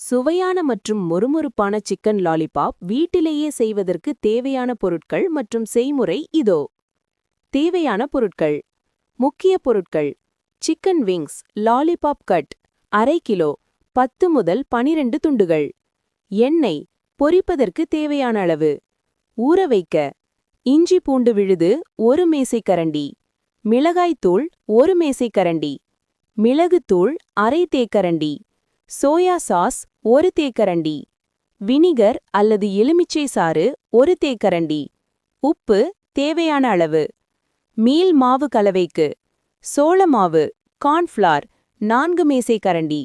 சுவையான மற்றும் மொறுமொறுப்பான chicken lollipop வீட்டிலேயே செய்வதற்கு தேவையான பொருட்கள் மற்றும் செய்முறை இதோ. தேவையான பொருட்கள். முக்கிய பொருட்கள். சிக்கன் விங்ஸ் லாலிபாப் கட் அரை கிலோ பத்து முதல் பனிரெண்டு துண்டுகள். எண்ணெய் பொரிப்பதற்கு தேவையான அளவு. ஊற வைக்க. இஞ்சி பூண்டு விழுது ஒரு மேசைக்கரண்டி மிளகாய்த்தூள் ஒரு மேசைக்கரண்டி மிளகுத்தூள் அரை தேக்கரண்டி சோயா சாஸ் ஒரு தேக்கரண்டி. வினிகர் அல்லது எலுமிச்சை சாறு ஒரு தேக்கரண்டி. உப்பு தேவையான அளவு. மீல் மாவு கலவைக்கு. சோள மாவு கார்ன்ஃப்ளார் நான்கு மேசைக்கரண்டி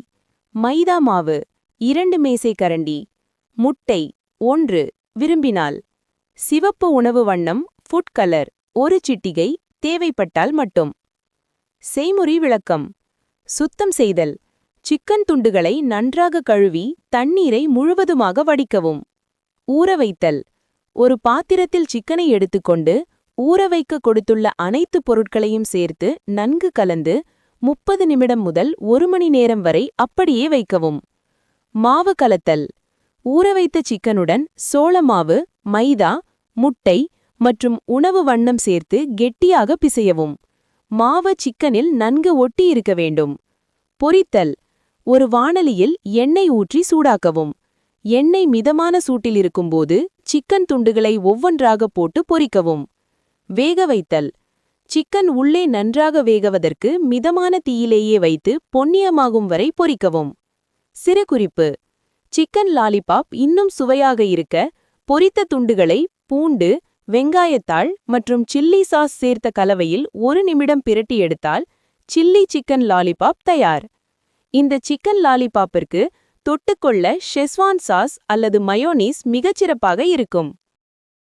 மைதா மாவு இரண்டு மேசைக்கரண்டி முட்டை ஒன்று விரும்பினால். சிவப்பு உணவு வண்ணம் ஃபுட் கலர் ஒரு சிட்டிகை தேவைப்பட்டால் மட்டும். செய்முறை விளக்கம். சுத்தம் செய்தல். சிக்கன் துண்டுகளை நன்றாக கழுவி தண்ணீரை முழுவதுமாக வடிக்கவும். ஊற வைத்தல் ஒரு பாத்திரத்தில் சிக்கனை எடுத்துக்கொண்டு ஊற வைக்க கொடுத்துள்ள அனைத்து பொருட்களையும் சேர்த்து நன்கு கலந்து முப்பது நிமிடம் முதல் ஒரு மணி நேரம் வரை அப்படியே வைக்கவும். மாவு கலத்தல். ஊற வைத்த சிக்கனுடன் சோள மாவு மைதா முட்டை மற்றும் உணவு வண்ணம் சேர்த்து கெட்டியாக பிசையவும். மாவு சிக்கனில் நன்கு ஒட்டி இருக்க வேண்டும். பொரித்தல். ஒரு வாணலியில் எண்ணெய் ஊற்றி சூடாக்கவும். எண்ணெய் மிதமான சூட்டில் இருக்கும்போது சிக்கன் துண்டுகளை ஒவ்வொன்றாக போட்டு பொரிக்கவும். வேக வைத்தல். சிக்கன் உள்ளே நன்றாக வேகவதற்கு மிதமான தீயிலேயே வைத்து பொன்னியமாகும் வரை பொரிக்கவும். சிறு குறிப்பு சிக்கன் லாலிபாப் இன்னும் சுவையாக இருக்க பொரித்த துண்டுகளை பூண்டு வெங்காயத்தாள் மற்றும் சில்லி சாஸ் சேர்த்த கலவையில் ஒரு நிமிடம் பிரட்டி எடுத்தால் சில்லி சிக்கன் லாலிபாப் தயார். இந்த சிக்கன் லாலிபாப்பிற்கு தொட்டுக்கொள்ள ஷெஸ்வான் சாஸ் அல்லது மயோனீஸ் மிகச்சிறப்பாக இருக்கும்.